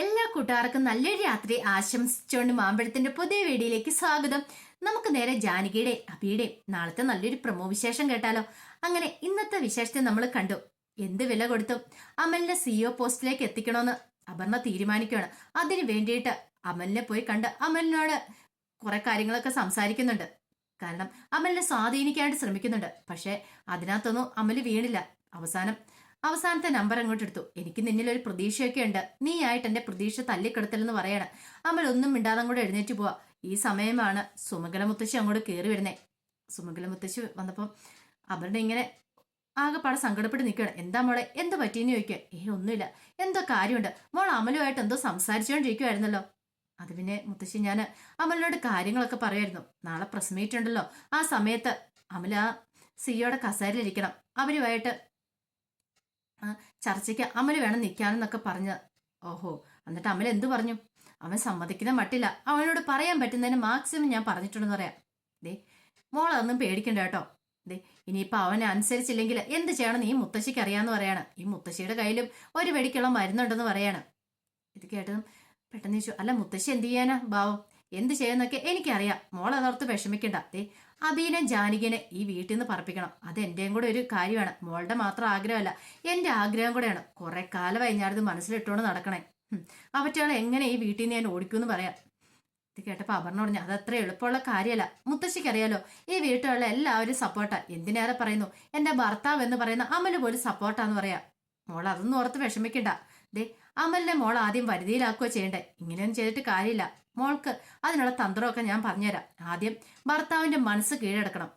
എല്ലാ കൂട്ടുകാർക്കും നല്ലൊരു രാത്രി ആശംസിച്ചുകൊണ്ട് മാമ്പഴത്തിന്റെ പുതിയ വീഡിയോയിലേക്ക് സ്വാഗതം. നമുക്ക് നേരെ ജാനകിയുടെ അബിയുടെ നാളത്തെ നല്ലൊരു പ്രമോ വിശേഷം കേട്ടാലോ? അങ്ങനെ ഇന്നത്തെ വിശേഷത്തെ നമ്മൾ കണ്ടു. എന്ത് വില കൊടുത്തും അമലിനെ സിഇഒ പോസ്റ്റിലേക്ക് എത്തിക്കണമെന്ന് അപർണ തീരുമാനിക്കുകയാണ്. അതിന് വേണ്ടിയിട്ട് അമലിനെ പോയി കണ്ട് അമലിനോട് കുറെ കാര്യങ്ങളൊക്കെ സംസാരിക്കുന്നുണ്ട്. കാരണം അമലിനെ സ്വാധീനിക്കാനായിട്ട് ശ്രമിക്കുന്നുണ്ട്. പക്ഷെ അതിനകത്തൊന്നും അമൽ വീണില്ല. അവസാനം അവസാനത്തെ നമ്പർ അങ്ങോട്ട് എടുത്തു. എനിക്ക് നിന്നിൽ ഒരു പ്രതീക്ഷയൊക്കെ ഉണ്ട്. നീ ആയിട്ട് എന്റെ പ്രതീക്ഷ തല്ലിക്കെടുത്തലെന്ന് പറയണം. അമൽ ഒന്നും മിണ്ടാതെ അങ്ങോട്ട് എഴുന്നേറ്റ് പോവാ. ഈ സമയമാണ് സുമംഗല മുത്തശ്ശി അങ്ങോട്ട് കയറി വരുന്നേ. സുമംഗല മുത്തശ്ശി വന്നപ്പോൾ അവരുടെ ഇങ്ങനെ ആകെപ്പാടെ സങ്കടപ്പെട്ട് നിൽക്കുകയാണ് എന്താ മോളെ? എന്ത് പറ്റിയെന്ന് ചോദിക്കുക ഏ ഒന്നുമില്ല. എന്തോ കാര്യമുണ്ട്. മോൾ അമലുമായിട്ട് എന്തോ സംസാരിച്ചുകൊണ്ടിരിക്കുവായിരുന്നല്ലോ അത് പിന്നെ മുത്തശ്ശി ഞാൻ അമലിനോട് കാര്യങ്ങളൊക്കെ പറയായിരുന്നു നാളെ പ്രസ് ഉണ്ടല്ലോ ആ സമയത്ത് അമല സിയോടെ കസേരയിലിരിക്കണം അവരുമായിട്ട് ചർച്ചയ്ക്ക് അമൽ വേണം നിൽക്കാനെന്നൊക്കെ പറഞ്ഞ്. ഓഹോ എന്നിട്ട് അമൽ എന്തു പറഞ്ഞു? അവൻ സമ്മതിക്കുന്ന മട്ടില്ല. അവനോട് പറയാൻ പറ്റുന്നതിന് മാക്സിമം ഞാൻ പറഞ്ഞിട്ടുണ്ടെന്ന് പറയാം. ദേ മോൾ അതൊന്നും പേടിക്കണ്ട കേട്ടോ. ദേ ഇനിയിപ്പോൾ അവനെ അനുസരിച്ചില്ലെങ്കിൽ എന്ത് ചെയ്യണം? നീ മുത്തശ്ശിക്ക് അറിയാമെന്ന് പറയാണ്. ഈ മുത്തശ്ശിയുടെ കയ്യിലും ഒരു വെടിക്കുള്ള മരുന്നുണ്ടെന്ന് പറയാണ്. ഇത് കേട്ടതും പെട്ടെന്ന് ചോദിച്ചു അല്ല മുത്തശ്ശി എന്ത് ചെയ്യാനാ? ഭാവം എന്ത് ചെയ്യുന്നൊക്കെ എനിക്കറിയാം. മോൾ അതോർത്ത് വിഷമിക്കണ്ട. ദേ അബീനെ ജാനകിനെ ഈ വീട്ടിൽ നിന്ന് പറപ്പിക്കണം. അത് എന്റെയും കൂടെ ഒരു കാര്യമാണ്. മോളുടെ മാത്രം ആഗ്രഹമല്ല എന്റെ ആഗ്രഹം കൂടെയാണ്. കുറെ കാലമായി ഞാനത് മനസ്സിലിട്ടുകൊണ്ട് നടക്കണേ. ഹും. എങ്ങനെ ഈ വീട്ടിൽ നിന്ന് ഞാൻ ഓടിക്കുമെന്ന് പറയാം. ഇത് കേട്ടപ്പോൾ അപർണ പറഞ്ഞു അത് അത്ര എളുപ്പമുള്ള കാര്യമല്ല. മുത്തശ്ശിക്ക് അറിയാലോ ഈ വീട്ടിലുള്ള എല്ലാവരും സപ്പോർട്ടാ. എന്തിനേറെ പറയുന്നു? എന്റെ ഭർത്താവ് എന്ന് പറയുന്ന അമൽ പോലും സപ്പോർട്ടാന്ന് പറയാം. മോൾ അതൊന്നും ഓർത്ത് വിഷമിക്കണ്ട. ദേ അമലിനെ മോൾ ആദ്യം വരുതിയിലാക്കുകയോ ചെയ്യണ്ടേ. ഇങ്ങനെയൊന്നും ചെയ്തിട്ട് കാര്യമില്ല. മോൾക്ക് അതിനുള്ള തന്ത്രമൊക്കെ ഞാൻ പറഞ്ഞുതരാം. ആദ്യം ഭർത്താവിന്റെ മനസ്സ് കീഴടക്കണം.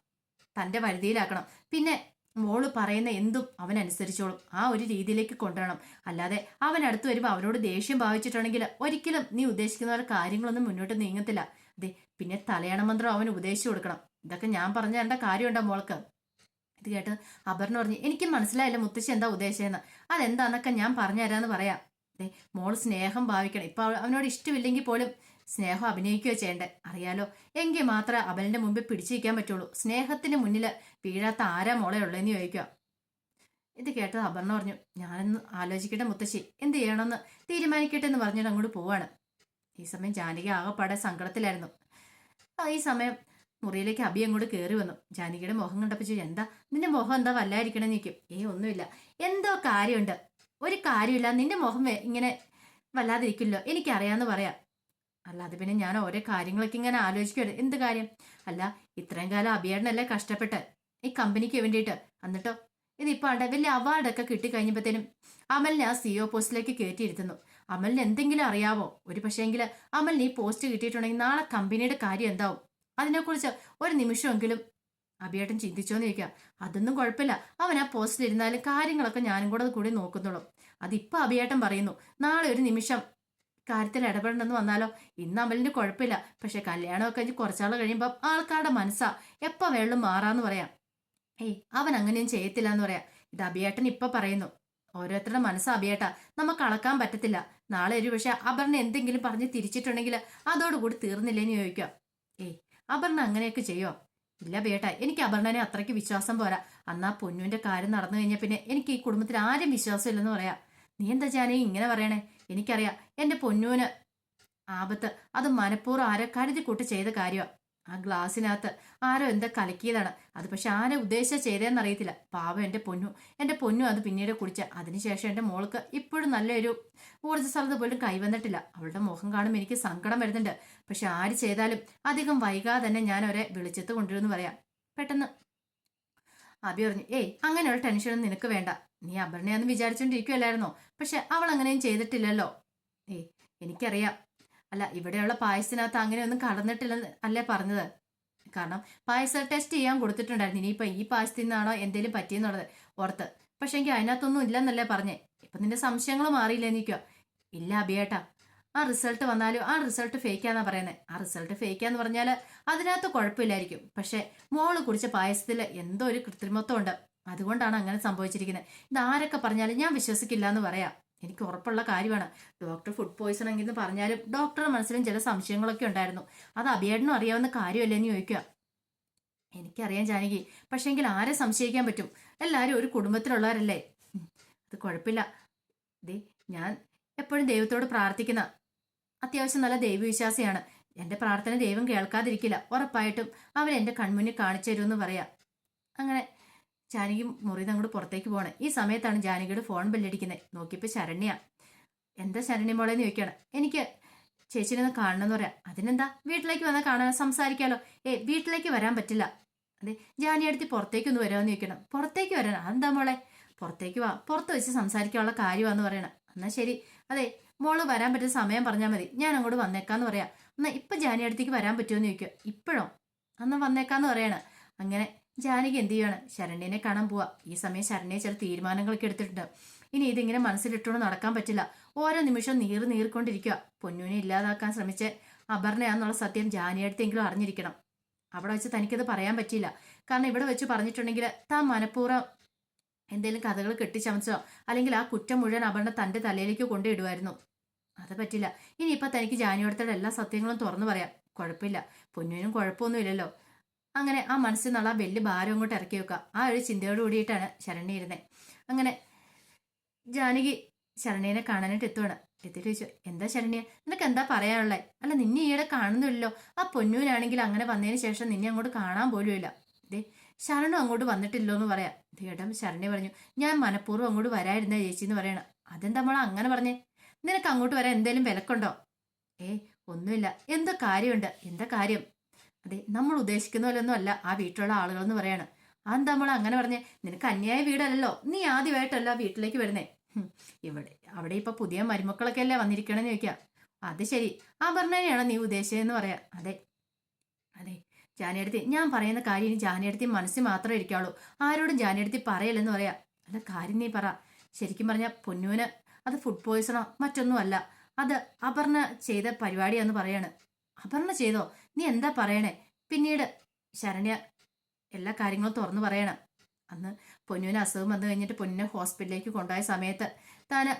തന്റെ വരുതിയിലാക്കണം പിന്നെ മോൾ പറയുന്ന എന്തും അവൻ അനുസരിച്ചോളും ആ ഒരു രീതിയിലേക്ക് കൊണ്ടുവരണം. അല്ലാതെ അവൻ അടുത്ത് വരുമ്പോൾ അവനോട് ദേഷ്യം ഭാവിച്ചിട്ടുണ്ടെങ്കിൽ ഒരിക്കലും നീ ഉദ്ദേശിക്കുന്ന പോലെ കാര്യങ്ങളൊന്നും മുന്നോട്ട് നീങ്ങത്തില്ല. അതെ പിന്നെ തലയണ മന്ത്രം അവന് ഉപദേശിച്ചു കൊടുക്കണം. ഇതൊക്കെ ഞാൻ പറഞ്ഞു തരേണ്ട കാര്യമുണ്ടോ മോൾക്ക്? ഇത് കേട്ട് അപർണ പറഞ്ഞു എനിക്ക് മനസ്സിലായില്ല മുത്തശ്ശി എന്താ ഉദ്ദേശിച്ചതെന്ന്. അതെന്താന്നൊക്കെ ഞാൻ പറഞ്ഞുതരാന്ന് പറയാം. അതെ മോൾ സ്നേഹം ഭാവിക്കണം. ഇപ്പൊ അവനോട് ഇഷ്ടമില്ലെങ്കിൽ പോലും സ്നേഹം അഭിനയിക്കുകയോ ചെയ്യണ്ടേ? അറിയാലോ. എങ്കിൽ മാത്രമേ അബലിന്റെ മുമ്പിൽ പിടിച്ചിരിക്കാൻ പറ്റുള്ളൂ. സ്നേഹത്തിന് മുന്നിൽ വീഴാത്ത ആരാ മോളെ ഉള്ളതെന്ന് ചോദിക്കുക. ഇത് കേട്ടത് അപർണ പറഞ്ഞു ഞാനൊന്ന് ആലോചിക്കട്ടെ മുത്തശ്ശി. എന്ത് ചെയ്യണമെന്ന് തീരുമാനിക്കട്ടെ എന്ന് പറഞ്ഞിട്ട് അങ്ങോട്ട് പോവാണ്. ഈ സമയം ജാനകി ആകെപ്പാടെ സങ്കടത്തിലായിരുന്നു. ഈ സമയം മുറിയിലേക്ക് അബി അങ്ങോട്ട് കയറി വന്നു. ജാനകിയുടെ മുഖം കണ്ടപ്പോൾ എന്താ? നിന്റെ മുഖം എന്താ വല്ലായിരിക്കണം? നിൽക്കും ഏ ഒന്നുമില്ല. എന്തോ കാര്യമുണ്ട്. ഒരു കാര്യമില്ല. നിന്റെ മുഖം ഇങ്ങനെ വല്ലാതിരിക്കില്ലോ എനിക്കറിയാന്ന് പറയാം. അല്ലാതെ പിന്നെ ഞാൻ ഓരോ കാര്യങ്ങളൊക്കെ ഇങ്ങനെ ആലോചിക്കുവാണ്. എന്ത് കാര്യം? അല്ല ഇത്രയും കാലം അഭിയാടനല്ലേ കഷ്ടപ്പെട്ട്? ഈ കമ്പനിക്ക് വേണ്ടിയിട്ട്. എന്നിട്ടോ? ഇതിപ്പോ ആണ്ട് വലിയ അവാർഡൊക്കെ കിട്ടിക്കഴിഞ്ഞപ്പോഴത്തേനും അമലിനെ ആ സിഒ പോസ്റ്റിലേക്ക് കയറ്റിയിരുത്തുന്നു. അമലിന് എന്തെങ്കിലും അറിയാവോ? ഒരു പക്ഷേങ്കിൽ അമലിന് ഈ പോസ്റ്റ് കിട്ടിയിട്ടുണ്ടെങ്കിൽ നാളെ കമ്പനിയുടെ കാര്യം എന്താവും? അതിനെക്കുറിച്ച് ഒരു നിമിഷമെങ്കിലും അഭിയേട്ടൻ ചിന്തിച്ചോന്ന് ചോദിക്കുക അതൊന്നും കുഴപ്പമില്ല. അവൻ ആ പോസ്റ്റിലിരുന്നാലും കാര്യങ്ങളൊക്കെ ഞാനും കൂടെ കൂടി നോക്കുന്നുള്ളൂ. അതിപ്പോ അഭിയേട്ടൻ പറയുന്നു നാളെ ഒരു നിമിഷം കാര്യത്തിൽ ഇടപെടണമെന്ന് വന്നാലോ? ഇന്ന് അമലിന് കുഴപ്പമില്ല. പക്ഷെ കല്യാണമൊക്കെ കഴിഞ്ഞ് കുറച്ചാൾ കഴിയുമ്പോൾ ആൾക്കാരുടെ മനസ്സാ. എപ്പോൾ വെള്ളം മാറാന്ന് പറയാം. ഏയ് അവൻ അങ്ങനെയും ചെയ്യത്തില്ല എന്ന് പറയാം. ഇത് അഭിയേട്ടൻ ഇപ്പൊ പറയുന്നു. ഓരോരുത്തരുടെ മനസ്സ് അഭിയേട്ട. നമുക്ക് അളക്കാൻ പറ്റത്തില്ല. നാളെ ഒരു പക്ഷെ അപർണ എന്തെങ്കിലും പറഞ്ഞ് തിരിച്ചിട്ടുണ്ടെങ്കിൽ അതോടുകൂടി തീർന്നില്ലേന്ന് ചോദിക്കാം. ഏയ് അപർണ അങ്ങനെയൊക്കെ ചെയ്യോ? ഇല്ല ബേട്ട എനിക്ക് അപർണനെ അത്രയ്ക്ക് വിശ്വാസം പോരാ. അന്നാ പൊന്നുവിന്റെ കാര്യം നടന്നു കഴിഞ്ഞ പിന്നെ എനിക്ക് ഈ കുടുംബത്തിൽ ആരും വിശ്വാസം ഇല്ലെന്ന് പറയാം. നീ എന്താ ജാനേ ഇങ്ങനെ പറയണേ? എനിക്കറിയാം എന്റെ പൊന്നൂന് ആപത്ത്. അത് മനഃപൂർവം ആരോ കരുതി കൂട്ട് ചെയ്ത കാര്യമാ ആ ഗ്ലാസ്സിനകത്ത് ആരോ എന്താ കലക്കിയതാണ്. അത് പക്ഷെ ആരെ ഉദ്ദേശിച്ച ചെയ്തതെന്ന് അറിയത്തില്ല. പാവം എന്റെ പൊന്നു. എന്റെ പൊന്നു അത് പിന്നീട് കുടിച്ച. അതിനുശേഷം എന്റെ മോൾക്ക് ഇപ്പോഴും നല്ലൊരു ഊർജസ്വലത പോലും കൈവന്നിട്ടില്ല. അവളുടെ മുഖം കാണുമ്പോൾ എനിക്ക് സങ്കടം വരുന്നുണ്ട്. പക്ഷെ ആര് ചെയ്താലും അധികം വൈകാതെ തന്നെ ഞാൻ അവരെ വിളിച്ചെത്ത് കൊണ്ടുവരുമെന്ന് പറയാം. പെട്ടെന്ന് അബി പറഞ്ഞു ഏയ് അങ്ങനെയുള്ള ടെൻഷനൊന്നും നിനക്ക് വേണ്ട. നീ അപർണയാന്ന് വിചാരിച്ചോണ്ടിരിക്കുവല്ലായിരുന്നോ? പക്ഷെ അവൾ അങ്ങനെയും ചെയ്തിട്ടില്ലല്ലോ. ഏ എനിക്കറിയാം. അല്ല ഇവിടെയുള്ള പായസത്തിനകത്ത് അങ്ങനെയൊന്നും കടന്നിട്ടില്ലെന്ന് അല്ലേ പറഞ്ഞത്? കാരണം പായസം ടെസ്റ്റ് ചെയ്യാൻ കൊടുത്തിട്ടുണ്ടായിരുന്നു. ഇനിയിപ്പോ ഈ പായസത്തിൽ നിന്നാണോ എന്തേലും പറ്റിയെന്നുള്ളത് ഓർത്ത്. പക്ഷെ എനിക്ക് അതിനകത്തൊന്നും ഇല്ലെന്നല്ലേ പറഞ്ഞേ. ഇപ്പൊ നിന്റെ സംശയങ്ങൾ മാറിയില്ലേ എനിക്കോ ഇല്ല അബിയേട്ടാ ആ റിസൾട്ട് വന്നാലും ആ റിസൾട്ട് ഫേക്കാന്നാ പറയുന്നത് ആ റിസൾട്ട് ഫേക്കാന്ന് പറഞ്ഞാൽ അതിനകത്ത് കുഴപ്പമില്ലായിരിക്കും. പക്ഷെ മോൾ കുടിച്ച പായസത്തിൽ എന്തോ ഒരു കൃത്രിമത്വം ഉണ്ട്. അതുകൊണ്ടാണ് അങ്ങനെ സംഭവിച്ചിരിക്കുന്നത്. ഇത് ആരൊക്കെ പറഞ്ഞാലും ഞാൻ വിശ്വസിക്കില്ല എന്ന് പറയാം. എനിക്ക് ഉറപ്പുള്ള കാര്യമാണ് ഡോക്ടർ ഫുഡ് പോയിസണിംഗ് എന്ന് പറഞ്ഞാലും ഡോക്ടറുടെ മനസ്സിലും ചില സംശയങ്ങളൊക്കെ ഉണ്ടായിരുന്നു. അത് അഭിയേടനും അറിയാവുന്ന കാര്യമല്ലേ എന്ന് ചോദിക്കുക. എനിക്കറിയാം ജാനകി. പക്ഷെങ്കിൽ ആരെ സംശയിക്കാൻ പറ്റും? എല്ലാവരും ഒരു കുടുംബത്തിലുള്ളവരല്ലേ? അത് കുഴപ്പമില്ല. ദേ ഞാൻ എപ്പോഴും ദൈവത്തോട് പ്രാർത്ഥിക്കുന്ന അത്യാവശ്യം നല്ല ദൈവവിശ്വാസിയാണ്. എന്റെ പ്രാർത്ഥന ദൈവം കേൾക്കാതിരിക്കില്ല. ഉറപ്പായിട്ടും അവൻ എന്റെ കൺമുന്നിൽ കാണിച്ചു തരുമെന്ന് പറയാം. അങ്ങനെ ജാനകി മുറിയിൽ അങ്ങോട്ട് പുറത്തേക്ക് പോകണേ ഈ സമയത്താണ് ജാനകിയുടെ ഫോൺ ബെല്ലടിക്കുന്നത് നോക്കിയപ്പോൾ ശരണ്യ. എന്താ ശരണ്യ മോളെ എന്ന് ചോദിക്കണം എനിക്ക് ചേച്ചിനെ ഒന്ന് കാണണമെന്ന് പറയാം. അതിനെന്താ? വീട്ടിലേക്ക് വന്നാൽ കാണാൻ സംസാരിക്കാലോ. ഏ വീട്ടിലേക്ക് വരാൻ പറ്റില്ല. അതെ ജാനി അടുത്ത് പുറത്തേക്ക് ഒന്ന് വരാമെന്ന് ചോദിക്കണം പുറത്തേക്ക് വരാൻ അതെന്താ മോളെ? പുറത്തേക്ക് വാ. പുറത്ത് വെച്ച് സംസാരിക്കാനുള്ള കാര്യമാന്ന് പറയണം. എന്നാ ശരി. അതെ മോൾ വരാൻ പറ്റുന്ന സമയം പറഞ്ഞാൽ മതി. ഞാൻ അങ്ങോട്ട് വന്നേക്കാന്ന് പറയാം. എന്നാ ഇപ്പം ജാനി അടുത്തേക്ക് വരാൻ പറ്റുമോ ചോദിക്കുക. ഇപ്പോഴോ? അന്ന് വന്നേക്കാന്ന് പറയണം. അങ്ങനെ ജാനകി എന്ത് ചെയ്യാണ്? ശരണ്യനെ കാണാൻ പോവാ. ഈ സമയം ശരണ്യെ ചില തീരുമാനങ്ങളൊക്കെ എടുത്തിട്ടുണ്ട്. ഇനി ഇതിങ്ങനെ മനസ്സിലിട്ടുകൊണ്ട് നടക്കാൻ പറ്റില്ല. ഓരോ നിമിഷം നീർ നീറിക്കൊണ്ടിരിക്കുക പൊന്നൂനെ ഇല്ലാതാക്കാൻ ശ്രമിച്ച അപർണയാന്നുള്ള സത്യം ജാനിയടുത്തെങ്കിലും അറിഞ്ഞിരിക്കണം. അവിടെ വെച്ച് തനിക്കത് പറയാൻ പറ്റിയില്ല. കാരണം ഇവിടെ വെച്ച് പറഞ്ഞിട്ടുണ്ടെങ്കിൽ താൻ മനഃപൂർവം എന്തെങ്കിലും കഥകൾ കെട്ടിച്ചമച്ചോ അല്ലെങ്കിൽ ആ കുറ്റം മുഴുവൻ അപർണ തന്റെ തലയിലേക്ക് കൊണ്ടിടുമായിരുന്നു അത് പറ്റില്ല. ഇനിയിപ്പോൾ തനിക്ക് ജാനിയോടത്തോടെ എല്ലാ സത്യങ്ങളും തുറന്നു പറയാം. കുഴപ്പമില്ല. പൊന്നൂനും കുഴപ്പമൊന്നുമില്ലല്ലോ. അങ്ങനെ ആ മനസ്സിൽ നിന്നുള്ള ആ വലിയ ഭാരം അങ്ങോട്ട് ഇറക്കി വെക്കുക. ആ ഒരു ചിന്തയോട് കൂടിയിട്ടാണ് ശരണ്യ ഇരുന്നത് അങ്ങനെ ജാനകി ശരണ്യനെ കാണാനായിട്ട് എത്തുവാണ്. എത്തിയിട്ട് ചോദിച്ചു എന്താ ശരണ്യ? നിനക്ക് എന്താ പറയാനുള്ളത് അല്ല നിന്നെ ഈയിടെ കാണുന്നില്ലല്ലോ. ആ പൊന്നൂരാണെങ്കിൽ അങ്ങനെ വന്നതിന് ശേഷം നിന്നെ അങ്ങോട്ട് കാണാൻ പോലും ഇല്ല. ദേ ശരണു അങ്ങോട്ട് വന്നിട്ടില്ലോ എന്ന് പറയാം ദേടം ശരണ്യ പറഞ്ഞു ഞാൻ മനഃപൂർവം അങ്ങോട്ട് വരായിരുന്ന ചേച്ചി എന്ന് പറയണം. അതെന്താ മോളെ അങ്ങനെ പറഞ്ഞേ? നിനക്ക് അങ്ങോട്ട് വരാൻ എന്തേലും വിലക്കുണ്ടോ? ഏ ഒന്നുമില്ല. എന്തോ കാര്യമുണ്ട്. എന്താ കാര്യം? അതെ നമ്മൾ ഉദ്ദേശിക്കുന്ന പോലൊന്നും അല്ല. ആ വീട്ടിലുള്ള ആളുകൾ എന്ന് പറയാണ്. അതെന്താ നമ്മൾ അങ്ങനെ പറഞ്ഞേ? നിനക്ക് അന്യായ വീടല്ലല്ലോ. നീ ആദ്യമായിട്ടല്ല വീട്ടിലേക്ക് വരുന്നേ. ഇവിടെ അവിടെ ഇപ്പൊ പുതിയ മരുമക്കളൊക്കെ അല്ലേ വന്നിരിക്കണമെന്ന് ചോദിക്കാം. അത് ശരി. ആ പറഞ്ഞതിനെയാണോ നീ ഉദ്ദേശിച്ചതെന്ന് പറയാ. അതെ അതെ. ജാനിയടുത്തി ഞാൻ പറയുന്ന കാര്യം ഇനി ജാനിയടുത്തി മനസ്സിൽ മാത്രമേ ഇരിക്കാവുള്ളൂ. ആരോടും ജാനിയടുത്തി പറയല്ലെന്ന് പറയാ. അല്ല കാര്യം നീ പറ. ശരിക്കും പറഞ്ഞ പൊന്നൂന് അത് ഫുഡ് പോയിസണോ മറ്റൊന്നും അല്ല അത് അപർണ ചെയ്ത പരിപാടിയാന്ന് പറയാണ്. അപർണ ചെയ്തോ? നീ എന്താ പറയണേ? പിന്നീട് ശരണ്യ എല്ലാ കാര്യങ്ങളും തുറന്നു പറയണം. അന്ന് പൊന്നുവിന് അസുഖം വന്നു കഴിഞ്ഞിട്ട് പൊന്നിനെ ഹോസ്പിറ്റലിലേക്ക് കൊണ്ടുപോയ സമയത്ത് താന്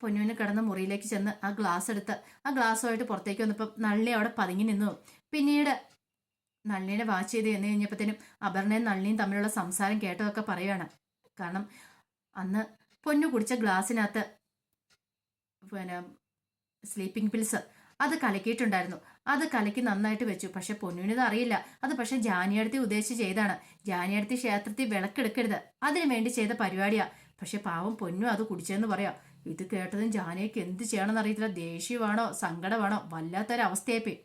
പൊന്നുവിന് കിടന്ന മുറിയിലേക്ക് ചെന്ന് ആ ഗ്ലാസ് എടുത്ത് ആ ഗ്ലാസ്സുമായിട്ട് പുറത്തേക്ക് വന്നപ്പോൾ നള്ളി അവിടെ പതുങ്ങി നിന്നു. പിന്നീട് നള്ളിനെ വാച്ച് ചെയ്ത് എന്ന് കഴിഞ്ഞപ്പോഴത്തേനും അപർണയും നള്ളിയും തമ്മിലുള്ള സംസാരം കേട്ടതൊക്കെ പറയുകയാണ് കാരണം അന്ന് പൊന്നു കുടിച്ച ഗ്ലാസ്സിനകത്ത് പിന്നെ സ്ലീപ്പിംഗ് പിൽസ് അത് കലക്കിയിട്ടുണ്ടായിരുന്നു. അത് കലക്കി നന്നായിട്ട് വെച്ചു. പക്ഷെ പൊന്നുവിനത് അറിയില്ല. അത് പക്ഷെ ജാനിയടുത്തി ഉദ്ദേശിച്ച് ചെയ്താണ്. ജാനിയടുത്തി ക്ഷേത്രത്തിൽ വിളക്കെടുക്കരുത്. അതിനു വേണ്ടി ചെയ്ത പരിപാടിയാ. പക്ഷെ പാവം പൊന്നു അത് കുടിച്ചെന്ന് പറയാം. ഇത് കേട്ടതും ജാനിയക്ക് എന്ത് ചെയ്യണമെന്ന് അറിയത്തില്ല. ദേഷ്യമാണോ? സങ്കടമാണോ? വല്ലാത്തൊരവസ്ഥയായിപ്പോയി.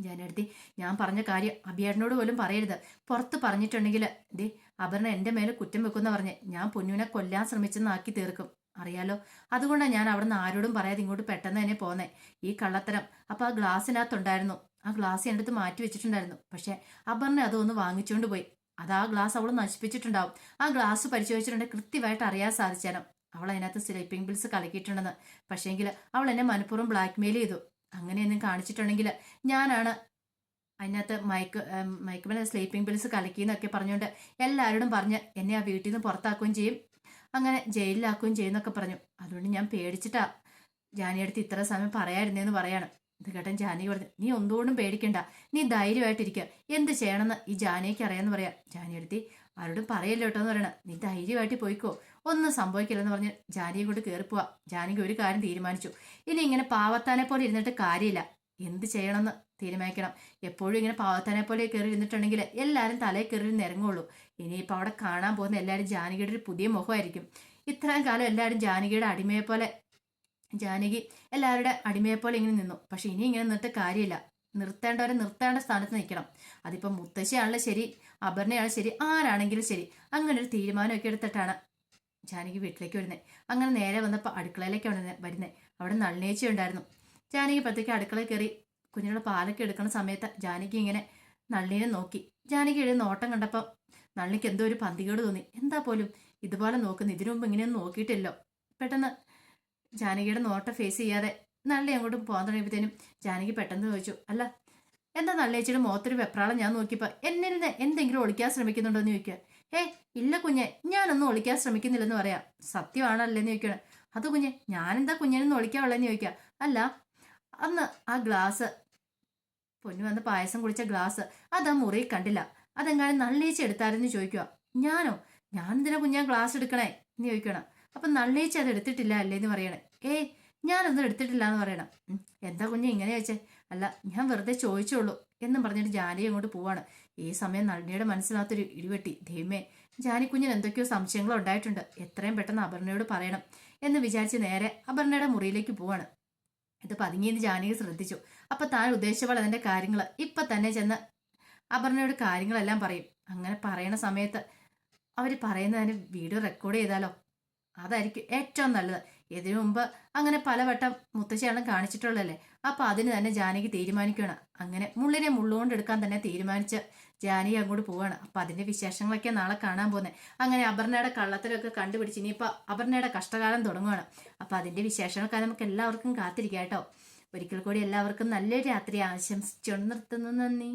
ജാനിയടുത്തി ഞാൻ പറഞ്ഞ കാര്യം അഭിയേട്ടനോട് പോലും പറയരുത്. പുറത്ത് പറഞ്ഞിട്ടുണ്ടെങ്കിൽ ദേ അപർണ എന്റെ മേലെ കുറ്റം വെക്കുന്ന പറഞ്ഞ്. ഞാൻ പൊന്നുവിനെ കൊല്ലാൻ ശ്രമിച്ചെന്നാക്കി തീർക്കും. അറിയാലോ? അതുകൊണ്ടാണ് ഞാൻ അവിടുന്ന് ആരോടും പറയാതെ ഇങ്ങോട്ട് പെട്ടെന്ന് തന്നെ പോന്നേ. ഈ കള്ളത്തരം. അപ്പൊ ആ ഗ്ലാസ്സിനകത്തുണ്ടായിരുന്നു. ആ ഗ്ലാസ് എന്റെ അടുത്ത് മാറ്റി വെച്ചിട്ടുണ്ടായിരുന്നു. പക്ഷെ അപർണ അതൊന്ന് വാങ്ങിച്ചുകൊണ്ട് പോയി. അത് ആ ഗ്ലാസ് അവൾ നശിപ്പിച്ചിട്ടുണ്ടാവും. ആ ഗ്ലാസ് പരിശോധിച്ചിട്ടുണ്ടെങ്കിൽ കൃത്യമായിട്ട് അറിയാൻ സാധിച്ചാലും അവൾ അതിനകത്ത് സ്ലീപ്പിംഗ് പിൽസ് കളിക്കിയിട്ടുണ്ടെന്ന് പക്ഷേങ്കിൽ അവൾ എന്നെ മനഃപൂർവം ബ്ലാക്ക്മെയിൽ ചെയ്തു. അങ്ങനെയൊന്നും കാണിച്ചിട്ടുണ്ടെങ്കിൽ ഞാനാണ് അതിനകത്ത് മയക്ക് മയക്കുമല സ്ലീപ്പിംഗ് പിൽസ് കലക്കിന്നൊക്കെ പറഞ്ഞുകൊണ്ട് എല്ലാവരോടും പറഞ്ഞ് എന്നെ ആ വീട്ടിൽ നിന്ന് പുറത്താക്കുകയും ചെയ്യും. അങ്ങനെ ജയിലിലാക്കുകയും ചെയ്യുന്നൊക്കെ പറഞ്ഞു. അതുകൊണ്ട് ഞാൻ പേടിച്ചിട്ടാ ജാനിയടുത്ത് ഇത്ര സമയം പറയായിരുന്നേന്ന് പറയാണ്. ഇത് കേട്ടൻ ജാനി പറഞ്ഞു നീ ഒന്നുകൊണ്ടും പേടിക്കണ്ട. നീ ധൈര്യമായിട്ടിരിക്കുക എന്ത് ചെയ്യണമെന്ന് ഈ ജാനിക്ക് അറിയാമെന്ന് പറയാം. ജാനിയടുത്തി ആരോടും പറയല്ലോ കേട്ടോ എന്ന് പറയണം. നീ ധൈര്യമായിട്ട് പോയിക്കോ. ഒന്നും സംഭവിക്കില്ലെന്ന് പറഞ്ഞ് ജാനിയെ കൊണ്ട് കയറിപ്പോവാ ജാനിക്ക് ഒരു കാര്യം തീരുമാനിച്ചു. ഇനി ഇങ്ങനെ പാവത്താനെ പോലെ ഇരുന്നിട്ട് കാര്യമില്ല. എന്ത് ചെയ്യണമെന്ന് തീരുമാനിക്കണം. എപ്പോഴും ഇങ്ങനെ പാവത്താനെ പോലെ കയറി ഇരുന്നിട്ടുണ്ടെങ്കിൽ എല്ലാവരും തലയിൽ കയറി ഇറങ്ങുള്ളൂ. ഇനിയിപ്പോൾ അവിടെ കാണാൻ പോകുന്ന എല്ലാവരും ജാനകിയുടെ ഒരു പുതിയ മുഖമായിരിക്കും. ഇത്രയും കാലം എല്ലാവരും ജാനകിയുടെ അടിമയെ പോലെ ജാനകി എല്ലാവരുടെ അടിമയെ പോലെ ഇങ്ങനെ നിന്നു. പക്ഷെ ഇനി ഇങ്ങനെ നിന്നിട്ട് കാര്യമില്ല. നിർത്തേണ്ടവരെ നിർത്തേണ്ട സ്ഥാനത്ത് നിൽക്കണം. അതിപ്പോൾ മുത്തശ്ശിയാണല്ലോ ശരി അപർണയാണ് ശരി ആരാണെങ്കിലും ശരി അങ്ങനെ ഒരു തീരുമാനമൊക്കെ എടുത്തിട്ടാണ് ജാനകി വീട്ടിലേക്ക് വരുന്നത് അങ്ങനെ നേരെ വന്നപ്പോൾ അടുക്കളയിലേക്കാണ് വരുന്നത് അവിടെ നളിനേച്ചി ഉണ്ടായിരുന്നു. ജാനകി പത്തേക്ക് അടുക്കളയിൽ കയറി കുഞ്ഞിനുള്ള പാലൊക്കെ എടുക്കുന്ന സമയത്ത് ജാനകി ഇങ്ങനെ നള്ളിനെ നോക്കി. ജാനകി എഴുതി നോട്ടം കണ്ടപ്പോൾ നള്ളിക്ക് എന്തോ ഒരു പന്തികേട് തോന്നി. എന്താ പോലും? ഇതുപോലെ നോക്കുന്നു ഇതിനു മുമ്പ് ഇങ്ങനെയൊന്നും നോക്കിയിട്ടില്ലോ. പെട്ടെന്ന് ജാനകിയുടെ നോട്ടം ഫേസ് ചെയ്യാതെ നള്ളി അങ്ങോട്ട് പോകാൻ തുടങ്ങിയപ്പോഴത്തേനും ജാനകി പെട്ടെന്ന് ചോദിച്ചു അല്ല എന്താ നള്ളിയച്ചിയുടെ മുഖത്തൊരു വെപ്രാളം ഞാൻ നോക്കിയപ്പോൾ എന്നിൽ നിന്ന് എന്തെങ്കിലും ഒളിക്കാൻ ശ്രമിക്കുന്നുണ്ടോ എന്ന് ചോദിക്കുക ഏ ഇല്ല കുഞ്ഞെ ഞാനൊന്നും ഒളിക്കാൻ ശ്രമിക്കുന്നില്ലെന്ന് പറയാം. സത്യമാണല്ലേ എന്ന് ചോദിക്കണം അത് കുഞ്ഞെ ഞാനെന്താ കുഞ്ഞിനൊന്നും ഒളിക്കാനുള്ളതെന്ന് ചോദിക്കുക അല്ല അന്ന് ആ ഗ്ലാസ് പൊന്നു വന്ന് പായസം കുടിച്ച ഗ്ലാസ് അത് ആ മുറി കണ്ടില്ല. അതെങ്ങാനും നള്ളീച്ച എടുത്താരെന്ന് ചോദിക്കുക ഞാനോ? ഞാൻ എന്തിനാ കുഞ്ഞാൻ ഗ്ലാസ് എടുക്കണേ? എന്ന് ചോദിക്കണം അപ്പൊ നള്ളീച്ച അത് എടുത്തിട്ടില്ല അല്ലേ എന്ന് പറയണേ. ഏയ് ഞാനൊന്നും എടുത്തിട്ടില്ല എന്ന് പറയണം. എന്താ കുഞ്ഞ് ഇങ്ങനെ വെച്ചേ അല്ല ഞാൻ വെറുതെ ചോദിച്ചോളൂ എന്നും പറഞ്ഞിട്ട് ജാനി അങ്ങോട്ട് പോവാണ്. ഈ സമയം നളിനിയുടെ മനസ്സിനകത്തൊരു ഇടിവെട്ടി ദൈവമേ ജാനിക്കുഞ്ഞിന് എന്തൊക്കെയോ സംശയങ്ങൾ ഉണ്ടായിട്ടുണ്ട്. എത്രയും പെട്ടെന്ന് അപർണയോട് പറയണം എന്ന് വിചാരിച്ച് നേരെ അപർണയുടെ മുറിയിലേക്ക് പോവാണ്. ഇത് പതുങ്ങിയെന്ന് ജാനകി ശ്രദ്ധിച്ചു. അപ്പൊ താൻ ഉദ്ദേശിച്ചപ്പോൾ അതിന്റെ കാര്യങ്ങൾ ഇപ്പൊ തന്നെ ചെന്ന് അപർണയോട് കാര്യങ്ങളെല്ലാം പറയും. അങ്ങനെ പറയണ സമയത്ത് അവർ പറയുന്നതിന് വീഡിയോ റെക്കോർഡ് ചെയ്താലോ? അതായിരിക്കും ഏറ്റവും നല്ലത്. ഇതിനു മുമ്പ് അങ്ങനെ പലവട്ടം മുത്തശ്ശിയാണ് കാണിച്ചിട്ടുള്ളതല്ലേ? അപ്പൊ അതിന് തന്നെ ജാനകി തീരുമാനിക്കുകയാണ്. അങ്ങനെ മുള്ളിനെ മുള്ളുകൊണ്ട് എടുക്കാൻ തന്നെ തീരുമാനിച്ച് ജാനകി അങ്ങോട്ട് പോവാണ്. അപ്പൊ അതിന്റെ വിശേഷങ്ങളൊക്കെ നാളെ കാണാൻ പോകുന്നത് അങ്ങനെ അപർണയുടെ കള്ളത്തിലൊക്കെ കണ്ടുപിടിച്ച് ഇനിയിപ്പോ അപർണയുടെ കഷ്ടകാലം തുടങ്ങുവാണ്. അപ്പൊ അതിന്റെ വിശേഷങ്ങളൊക്കെ നമുക്ക് എല്ലാവർക്കും കാത്തിരിക്കാം കേട്ടോ. ഒരിക്കൽ കൂടി എല്ലാവർക്കും നല്ലൊരു രാത്രി ആശംസിച്ചുകൊണ്ട് നിർത്തുന്നു. നന്ദി.